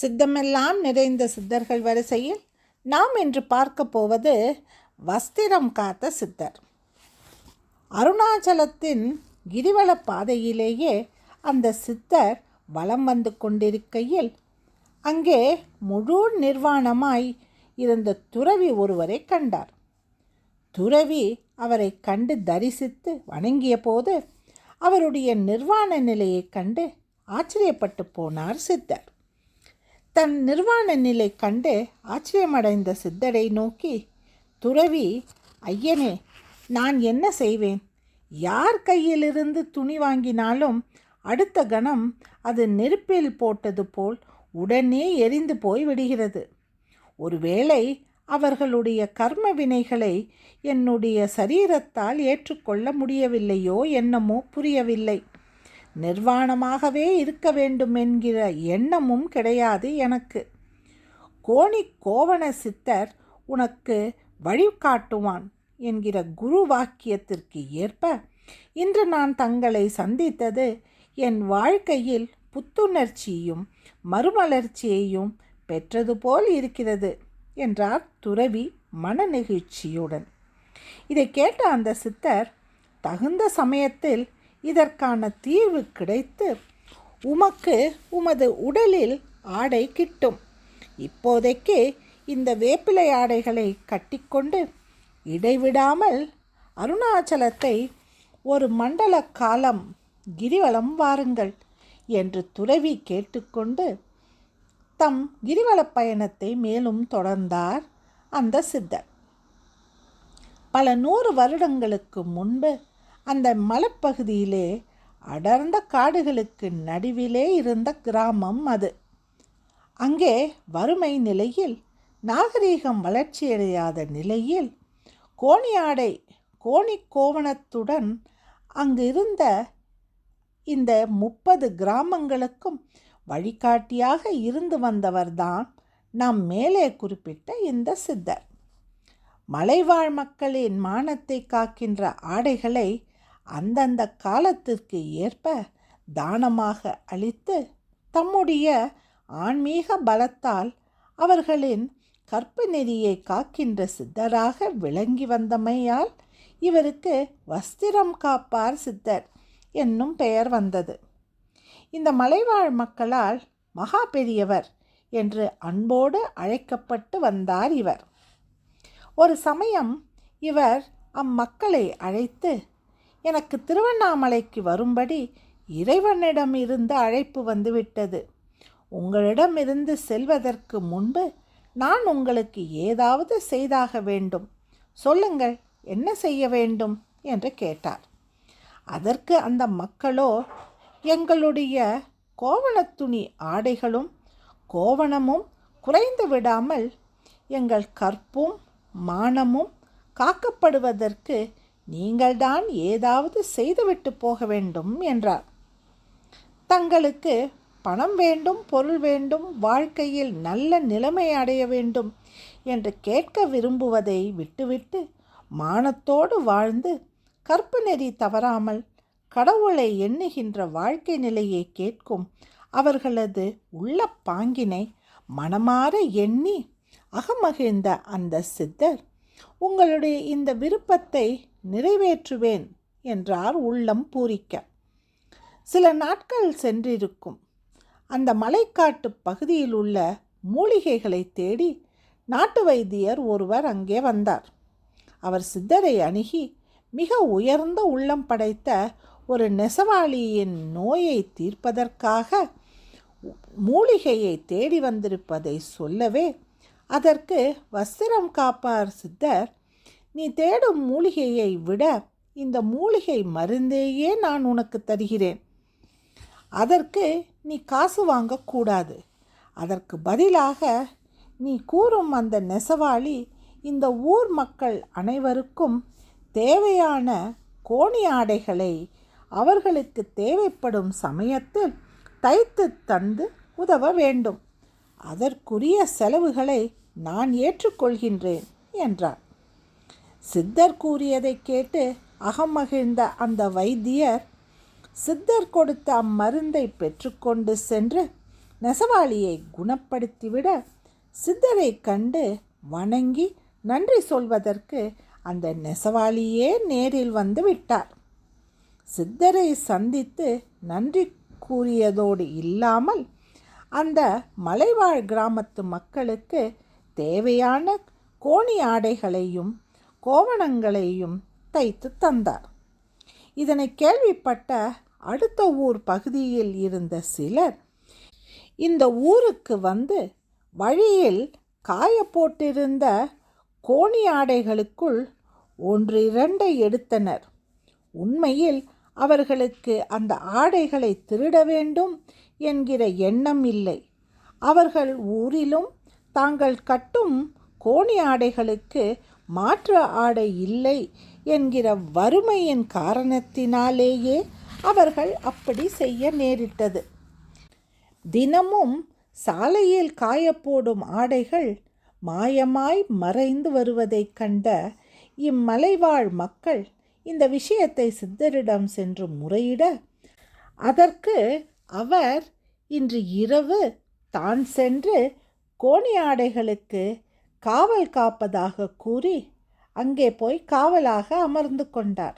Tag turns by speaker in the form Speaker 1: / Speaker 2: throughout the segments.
Speaker 1: சித்தமெல்லாம் நிறைந்த சித்தர்கள் வரிசையில் நாம் இன்று பார்க்க போவது வஸ்திரம் காத்த சித்தர். அருணாச்சலத்தின் கிரிவல பாதையிலேயே அந்த சித்தர் வலம் வந்து கொண்டிருக்கையில் அங்கே முழு நிர்வாணமாய் இருந்த துறவி ஒருவரை கண்டார். துறவி அவரை கண்டு தரிசித்து வணங்கிய போது அவருடைய நிர்வாண நிலையைக் கண்டு ஆச்சரியப்பட்டு போனார் சித்தர். தன் நிர்வாண நிலை கண்டு ஆச்சரியமடைந்த சித்தரை நோக்கி துறவி ஐயனே நான் என்ன செய்வேன்? யார் கையிலிருந்து துணி வாங்கினாலும் அடுத்த கணம் அது நெருப்பில் போட்டது போல் உடனே எரிந்து போய் விடுகிறது ஒருவேளை அவர்களுடைய கர்ம வினைகளை என்னுடைய சரீரத்தால் ஏற்றுக்கொள்ள முடியவில்லையோ என்னமோ புரியவில்லை. நிர்வாணமாகவே இருக்க வேண்டும் என்கிற எண்ணமும் கிடையாது எனக்கு. கோணி கோவண சித்தர் உனக்கு வழிகாட்டுவான் என்கிற குரு வாக்கியத்திற்கு ஏற்ப இன்று நான் தங்களை சந்தித்தது என் வாழ்க்கையில் புத்துணர்ச்சியும் மறுமலர்ச்சியையும் பெற்றது போல் இருக்கிறது என்றார் துறவி மன நெகிழ்ச்சியுடன். இதை கேட்ட அந்த சித்தர் தகுந்த சமயத்தில் இதற்கான தீர்வு கிடைத்து உமக்கு உமது உடலில் ஆடை கிட்டும். இப்போதைக்கு இந்த வேப்பிலை ஆடைகளை கட்டிக்கொண்டு இடைவிடாமல் அருணாச்சலத்தை ஒரு மண்டல காலம் கிரிவலம் வாருங்கள் என்று துறவி கேட்டுக்கொண்டு தம் கிரிவல பயணத்தை மேலும் தொடர்ந்தார் அந்த சித்தர். பல நூறு வருடங்களுக்கு முன்பு அந்த மலைப்பகுதியிலே அடர்ந்த காடுகளுக்கு நடுவிலே இருந்த கிராமம் அது. அங்கே வறுமை நிலையில் நாகரீகம் வளர்ச்சியடையாத நிலையில் கோணியாடை கோணி கோவணத்துடன் அங்கு இருந்த இந்த முப்பது கிராமங்களுக்கும் வழிகாட்டியாக இருந்து வந்தவர்தான் நாம் மேலே குறிப்பிட்ட இந்த சித்தர். மலைவாழ் மக்களின் மானத்தை காக்கின்ற ஆடைகளை அந்தந்த காலத்திற்கு ஏற்ப தானமாக அளித்து தம்முடைய ஆன்மீக பலத்தால் அவர்களின் கற்பு நெறியை காக்கின்ற சித்தராக விளங்கி வந்தமையால் இவருக்கு வஸ்திரம் காப்பார் சித்தர் என்னும் பெயர் வந்தது. இந்த மலைவாழ் மக்களால் மகா பெரியவர் என்று அன்போடு அழைக்கப்பட்டு வந்தார் இவர். ஒரு சமயம் இவர் அம்மக்களை அழைத்து எனக்கு திருவண்ணாமலைக்கு வரும்படி இறைவனிடம் இருந்து அழைப்பு வந்துவிட்டது. உங்களிடமிருந்து செல்வதற்கு முன்பு நான் உங்களுக்கு ஏதாவது செய்தாக வேண்டும். சொல்லுங்கள் என்ன செய்ய வேண்டும்? என்று கேட்டார். அதற்கு அந்த மக்களோ எங்களுடைய கோவணத்துணி ஆடைகளும் கோவணமும் குறைந்து விடாமல் எங்கள் கற்பும் மானமும் காக்கப்படுவதற்கு நீங்கள்தான் ஏதாவது செய்துவிட்டு போக வேண்டும் என்றார். தங்களுக்கு பணம் வேண்டும் பொருள் வேண்டும் வாழ்க்கையில் நல்ல நிலைமை அடைய வேண்டும் என்று கேட்க விரும்புவதை விட்டுவிட்டு மானத்தோடு வாழ்ந்து கற்பு நெறி தவறாமல் கடவுளை எண்ணுகின்ற வாழ்க்கை நிலையை கேட்கும் அவர்களது உள்ள பாங்கினை மனமாற எண்ணி அகமகிழ்ந்த அந்த சித்தர் உங்களுடைய இந்த விருப்பத்தை நிறைவேற்றுவேன் என்றார் உள்ளம் பூரிக்க. சில நாட்கள் சென்றிருக்கும். அந்த மலைக்காட்டு பகுதியில் உள்ள மூலிகைகளை தேடி நாட்டு வைத்தியர் ஒருவர் அங்கே வந்தார். அவர் சித்தரை அணுகி மிக உயர்ந்த உள்ளம் படைத்த ஒரு நெசவாளியின் நோயை தீர்ப்பதற்காக மூலிகையை தேடி வந்திருப்பதை சொல்லவே அதற்கு வஸ்திரம் காப்பார் சித்தர் நீ தேடும் மூலிகையை விட இந்த மூலிகை மருந்தேயே நான் உனக்கு தருகிறேன். அதற்கு நீ காசு வாங்கக்கூடாது அதற்கு பதிலாக நீ கூறும் அந்த நெசவாளி இந்த ஊர் மக்கள் அனைவருக்கும் தேவையான கோணி ஆடைகளை அவர்களுக்கு தேவைப்படும் சமயத்தில் தைத்து தந்து உதவ வேண்டும். அதற்குரிய செலவுகளை நான் ஏற்றுக்கொள்கின்றேன் என்றார் சித்தர் கூறியதை கேட்டு அகமகிழ்ந்த அந்த வைத்தியர் சித்தர் கொடுத்த அம்மருந்தை பெற்றுக்கொண்டு சென்று நெசவாளியை குணப்படுத்திவிட சித்தரை கண்டு வணங்கி நன்றி சொல்வதற்கு அந்த நெசவாளியே நேரில் வந்து விட்டார். சித்தரை சந்தித்து நன்றி கூறியதோடு இல்லாமல் அந்த மலைவாழ் கிராமத்து மக்களுக்கு தேவையான கோணி ஆடைகளையும் கோவணங்களையும் தைத்து தந்தார். இதனை கேள்விப்பட்ட அடுத்த ஊர் பகுதியில் இருந்த சிலர் இந்த ஊருக்கு வந்து வழியில் காய போட்டிருந்த கோணி ஆடைகளுக்குள் ஒன்று இரண்டை எடுத்தனர். உண்மையில் அவர்களுக்கு அந்த ஆடைகளை திருட வேண்டும் என்கிற எண்ணம் இல்லை. அவர்கள் ஊரிலும் தாங்கள் கட்டும் கோணி ஆடைகளுக்கு மாற்று ஆடை இல்லை என்கிற வறுமையின் காரணத்தினாலேயே அவர்கள் அப்படி செய்ய நேரிட்டது. தினமும் சாலையில் காயப்போடும் ஆடைகள் மாயமாய் மறைந்து வருவதைக் கண்ட இம்மலைவாழ் மக்கள் இந்த விஷயத்தை சித்தரிடம் சென்று முறையிட அதற்கு அவர் இன்று இரவு தான் சென்று கோணி ஆடைகளுக்கு காவல் காப்பதாக கூறி அங்கே போய் காவலாக அமர்ந்து கொண்டார்.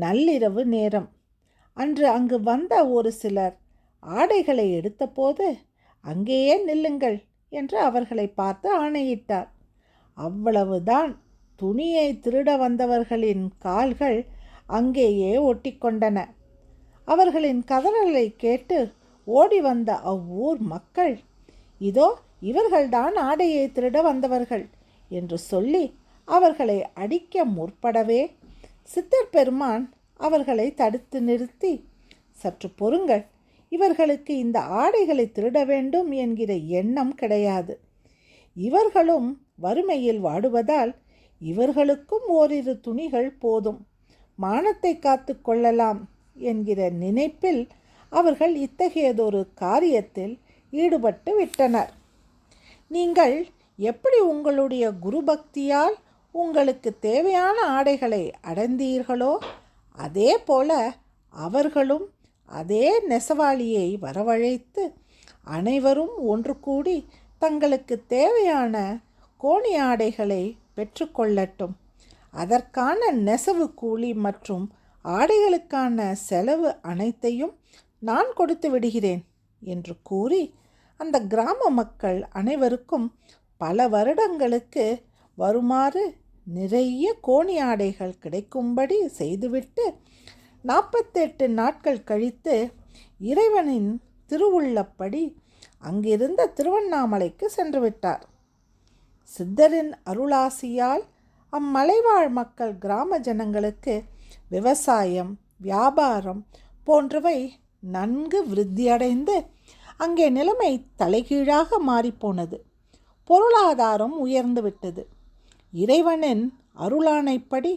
Speaker 1: நள்ளிரவு நேரம். அன்று அங்கு வந்த ஒரு சிலர் ஆடைகளை எடுத்தபோது அங்கேயே நில்லுங்கள் என்று அவர்களை பார்த்து ஆணையிட்டார். அவ்வளவுதான். துணியை திருட வந்தவர்களின் கால்கள் அங்கேயே ஒட்டிக்கொண்டன. அவர்களின் கதறலை கேட்டு ஓடி வந்த அவ்வூர் மக்கள் இதோ இவர்கள்தான் ஆடையை திருட வந்தவர்கள் என்று சொல்லி அவர்களை அடிக்க முற்படவே சித்தர் பெருமான் அவர்களை தடுத்து நிறுத்தி சற்று பொறுங்கள் இவர்களுக்கு இந்த ஆடைகளை திருட வேண்டும் என்கிற எண்ணம் கிடையாது. இவர்களும் வறுமையில் வாடுவதால் இவர்களுக்கும் ஓரிரு துணிகள் போதும். மானத்தை காத்து கொள்ளலாம் என்கிற நினைப்பில் அவர்கள் இத்தகையதொரு காரியத்தில் ஈடுபட்டு விட்டனர். நீங்கள் எப்படி உங்களுடைய குரு பக்தியால் உங்களுக்கு தேவையான ஆடைகளை அடைந்தீர்களோ அதே போல அவர்களும் அதே நெசவாளியை வரவழைத்து அனைவரும் ஒன்று கூடி தங்களுக்கு தேவையான கோணி ஆடைகளை பெற்றுக்கொள்ளட்டும். அதற்கான நெசவு கூலி மற்றும் ஆடைகளுக்கான செலவு அனைத்தையும் நான் கொடுத்து விடுகிறேன் என்று கூறி அந்த கிராம மக்கள் அனைவருக்கும் பல வருடங்களுக்கு வருமாறு நிறைய கோணி ஆடைகள் கிடைக்கும்படி செய்துவிட்டு நாற்பத்தெட்டு நாட்கள் கழித்து இறைவனின் திருவுள்ளப்படி அங்கிருந்த திருவண்ணாமலைக்கு சென்று விட்டார். சித்தரின் அருளாசியால் அம்மலைவாழ் மக்கள் கிராம ஜனங்களுக்கு விவசாயம் வியாபாரம் போன்றவை நன்கு விருத்தியடைந்து அங்கே நிலைமை தலைகீழாக மாறிப்போனது. பொருளாதாரம் உயர்ந்துவிட்டது. இறைவனின் அருளானைப்படி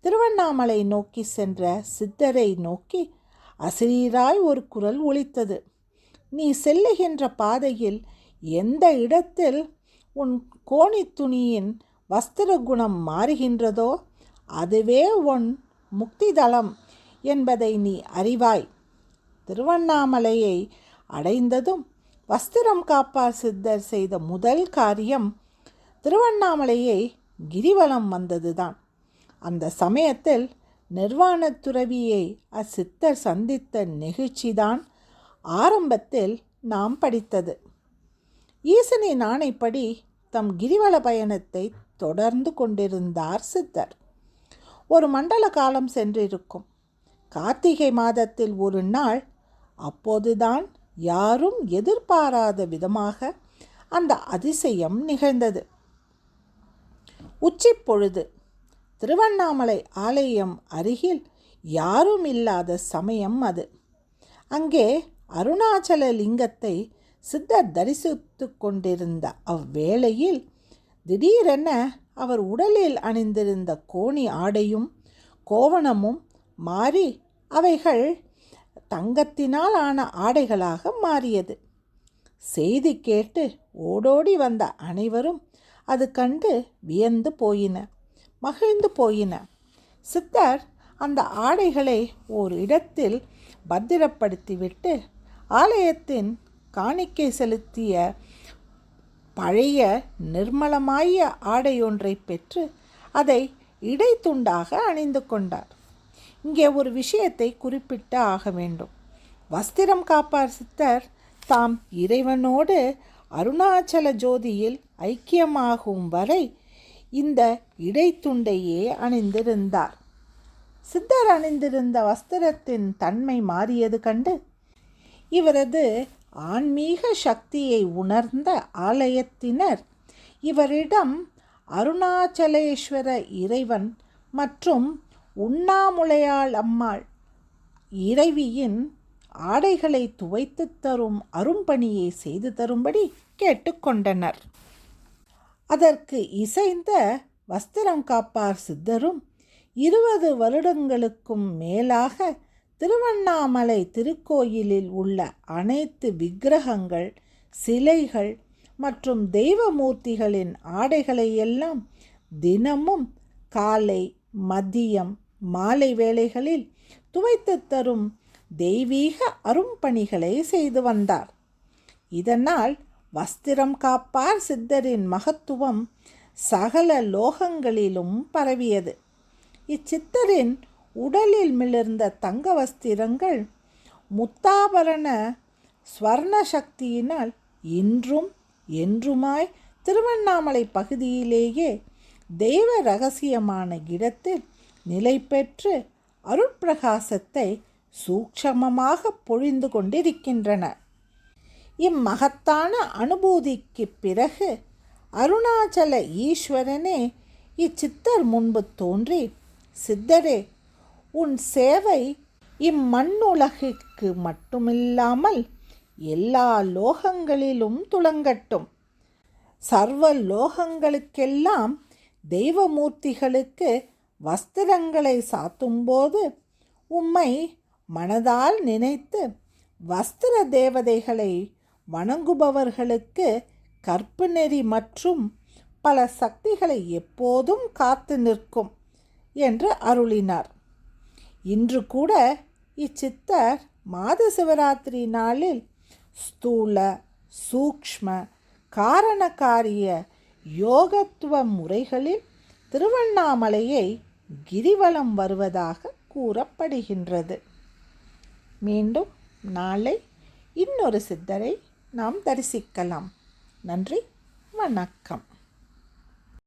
Speaker 1: திருவண்ணாமலை நோக்கி சென்ற சித்தரை நோக்கி அசிரீராய் ஒரு குரல் ஒலித்தது. நீ செல்லுகின்ற பாதையில் எந்த இடத்தில் உன் கோணி துணியின் வஸ்திர குணம் மாறுகின்றதோ அதுவே உன் முக்திதளம் என்பதை நீ அறிவாய். திருவண்ணாமலையை அடைந்ததும் வஸ்திரம் காப்பார் சித்தர் செய்த முதல் காரியம் திருவண்ணாமலையை கிரிவலம் வந்ததுதான். அந்த சமயத்தில் நிர்வாண துறவியை அச்சித்தர் சந்தித்த நெகிழ்ச்சிதான் ஆரம்பத்தில் நாம் படித்தது. ஈசனின் நாணைப்படி தம் கிரிவல பயணத்தை தொடர்ந்து கொண்டிருந்தார் சித்தர். ஒரு மண்டல காலம் சென்றிருக்கும். கார்த்திகை மாதத்தில் ஒரு நாள் அப்போதுதான் யாரும் எதிர்பாராத விதமாக அந்த அதிசயம் நிகழ்ந்தது. உச்சி பொழுது திருவண்ணாமலை ஆலயம் அருகில் யாரும் இல்லாத சமயம் அது. அங்கே அருணாச்சல லிங்கத்தை சித்தர் தரிசித்து கொண்டிருந்த அவ்வேளையில் திடீரென அவர் உடலில் அணிந்திருந்த கோணி ஆடையும் கோவணமும் மாறி அவைகள் தங்கத்தினால் ஆன ஆடைகளாக மாறியது. செய்தி கேட்டு ஓடோடி வந்த அனைவரும் அது கண்டு வியந்து போயின மகிழ்ந்து போயின. சித்தர் அந்த ஆடைகளை ஓர் இடத்தில் பத்திரப்படுத்திவிட்டு ஆலயத்தின் காணிக்கை செலுத்திய பழைய நிர்மலமாய ஆடையொன்றை பெற்று அதை இடைத்துண்டாக அணிந்து கொண்டார். இங்கே ஒரு விஷயத்தை குறிப்பிட்டு ஆக வேண்டும். வஸ்திரம் காப்பார் சித்தர் தாம் இறைவனோடு அருணாச்சல ஜோதியில் ஐக்கியமாகும் வரை இந்த இடைத்துண்டையே அணிந்திருந்தார். சித்தர் அணிந்திருந்த வஸ்திரத்தின் தன்மை மாறியது கண்டு இவரது ஆன்மீக சக்தியை உணர்ந்த ஆலயத்தினர் இவரிடம் அருணாச்சலேஸ்வர இறைவன் மற்றும் உண்ணாமுலையாள் அம்மாள். இறைவியின் ஆடைகளை துவைத்து தரும் அரும்பணியை செய்து தரும்படி கேட்டுக்கொண்டனர் அதற்கு இசைந்த வஸ்திரம் காப்பார் சித்தரும் இருபது வருடங்களுக்கும் மேலாக திருவண்ணாமலை திருக்கோயிலில் உள்ள அனைத்து விக்கிரகங்கள் சிலைகள் மற்றும் தெய்வமூர்த்திகளின் ஆடைகளை எல்லாம் தினமும் காலை மதியம் மாலை வேளைகளில் துவைத்து தரும் தெய்வீக அரும்பணிகளை செய்து வந்தார். இதனால் வஸ்திரம் காப்பார் சித்தரின் மகத்துவம் சகல லோகங்களிலும் பரவியது. இச்சித்தரின் உடலில் மிளிர்ந்த தங்க வஸ்திரங்கள் முத்தாபரண ஸ்வர்ண சக்தியினால் இன்றும் என்றுமாய் திருவண்ணாமலை பகுதியிலேயே தெய்வ ரகசியமான இடத்தில் நிலை பெற்று அருட்பிரகாசத்தை சூக்ஷமமாக பொழிந்து கொண்டிருக்கின்றன. இம்மகத்தான அனுபூதிக்கு பிறகு அருணாச்சல ஈஸ்வரனே இச்சித்தர் முன்பு தோன்றி சித்தரே உன் சேவை இம்மண்ணுலகிற்கு மட்டுமில்லாமல் எல்லா லோகங்களிலும் துளங்கட்டும். சர்வ லோகங்களுக்கெல்லாம் தெய்வமூர்த்திகளுக்கு வஸ்திரங்களை சாத்தும்போது உம்மை மனதால் நினைத்து வஸ்திர தேவதைகளை வணங்குபவர்களுக்கு கற்பு நெறி மற்றும் பல சக்திகளை எப்போதும் காத்து நிற்கும் என்று அருளினார். இன்று கூட இச்சித்தர் மாத சிவராத்திரி நாளில் ஸ்தூல சூக்ஷ்ம காரணக்காரிய யோகத்துவ முறைகளில் திருவண்ணாமலையை கிரிவலம் வருவதாக கூறப்படுகின்றது. மீண்டும் நாளை இன்னொரு சித்தரை நாம் தரிசிக்கலாம். நன்றி வணக்கம்.